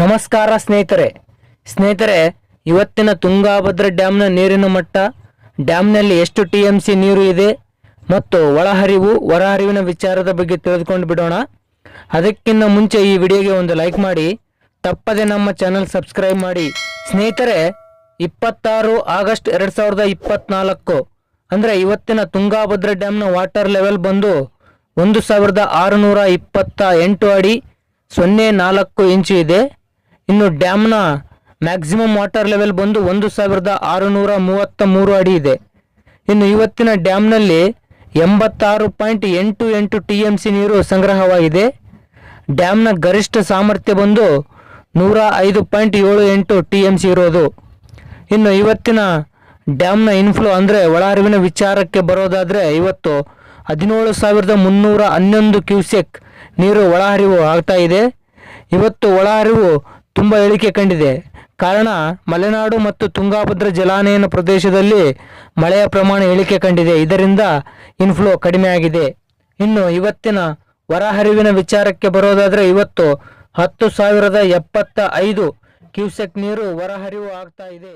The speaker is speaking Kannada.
ನಮಸ್ಕಾರ ಸ್ನೇಹಿತರೆ. ಸ್ನೇಹಿತರೆ, ಇವತ್ತಿನ ತುಂಗಾಭದ್ರ ಡ್ಯಾಮ್ನ ನೀರಿನ ಮಟ್ಟ, ಡ್ಯಾಮ್ನಲ್ಲಿ ಎಷ್ಟು ಟಿ ಎಂ ಸಿ ನೀರು ಇದೆ ಮತ್ತು ಒಳಹರಿವು, ಹೊರಹರಿವಿನ ವಿಚಾರದ ಬಗ್ಗೆ ತಿಳಿದುಕೊಂಡು ಬಿಡೋಣ. ಅದಕ್ಕಿಂತ ಮುಂಚೆ ಈ ವಿಡಿಯೋಗೆ ಒಂದು ಲೈಕ್ ಮಾಡಿ, ತಪ್ಪದೆ ನಮ್ಮ ಚಾನಲ್ ಸಬ್ಸ್ಕ್ರೈಬ್ ಮಾಡಿ. ಸ್ನೇಹಿತರೆ, ಇಪ್ಪತ್ತಾರು ಆಗಸ್ಟ್ ಎರಡು ಸಾವಿರದ ಇಪ್ಪತ್ನಾಲ್ಕು, ಅಂದರೆ ಇವತ್ತಿನ ತುಂಗಾಭದ್ರ ಡ್ಯಾಮ್ನ ವಾಟರ್ ಲೆವೆಲ್ ಬಂದು ಒಂದು ಸಾವಿರದ ಆರುನೂರ ಇಪ್ಪತ್ತ ಎಂಟು ಅಡಿ, ಸೊನ್ನೆ ನಾಲ್ಕು ಇಂಚು ಇದೆ. ಇನ್ನು ಡ್ಯಾಮ್ನ ಮ್ಯಾಕ್ಸಿಮಮ್ ವಾಟರ್ ಲೆವೆಲ್ ಬಂದು ಒಂದು ಸಾವಿರದ ಆರುನೂರ ಮೂವತ್ತ ಮೂರು ಅಡಿ ಇದೆ. ಇನ್ನು ಇವತ್ತಿನ ಡ್ಯಾಮ್ನಲ್ಲಿ ಎಂಬತ್ತಾರು ಪಾಯಿಂಟ್ ಎಂಟು ಎಂಟು ಟಿ ಎಂ ಸಿ ನೀರು ಸಂಗ್ರಹವಾಗಿದೆ. ಡ್ಯಾಮ್ನ ಗರಿಷ್ಠ ಸಾಮರ್ಥ್ಯ ಬಂದು ನೂರ ಐದು ಪಾಯಿಂಟ್ ಏಳು ಎಂಟು ಟಿ ಎಂ ಸಿ ಇರೋದು. ಇನ್ನು ಇವತ್ತಿನ ಡ್ಯಾಮ್ನ ಇನ್ಫ್ಲೋ ಅಂದರೆ ಒಳಹರಿವಿನ ವಿಚಾರಕ್ಕೆ ಬರೋದಾದರೆ ಇವತ್ತು ಹದಿನೇಳು ಸಾವಿರದ ಮುನ್ನೂರ ಹನ್ನೊಂದು ಕ್ಯೂಸೆಕ್ ನೀರು ಒಳಹರಿವು ಆಗ್ತಾ ಇದೆ. ಇವತ್ತು ಒಳಹರಿವು ತುಂಬ ಇಳಿಕೆ ಕಂಡಿದೆ. ಕಾರಣ, ಮಲೆನಾಡು ಮತ್ತು ತುಂಗಾಭದ್ರಾ ಜಲಾನಯನ ಪ್ರದೇಶದಲ್ಲಿ ಮಳೆಯ ಪ್ರಮಾಣ ಇಳಿಕೆ ಕಂಡಿದೆ. ಇದರಿಂದ ಇನ್ಫ್ಲೋ ಕಡಿಮೆಯಾಗಿದೆ ಇನ್ನು ಇವತ್ತಿನ ಹೊರಹರಿವಿನ ವಿಚಾರಕ್ಕೆ ಬರೋದಾದರೆ ಇವತ್ತು ಹತ್ತು ಸಾವಿರದ ಎಪ್ಪತ್ತ ಐದು ಕ್ಯೂಸೆಕ್ ನೀರು ಹೊರಹರಿವು ಆಗ್ತಾ ಇದೆ.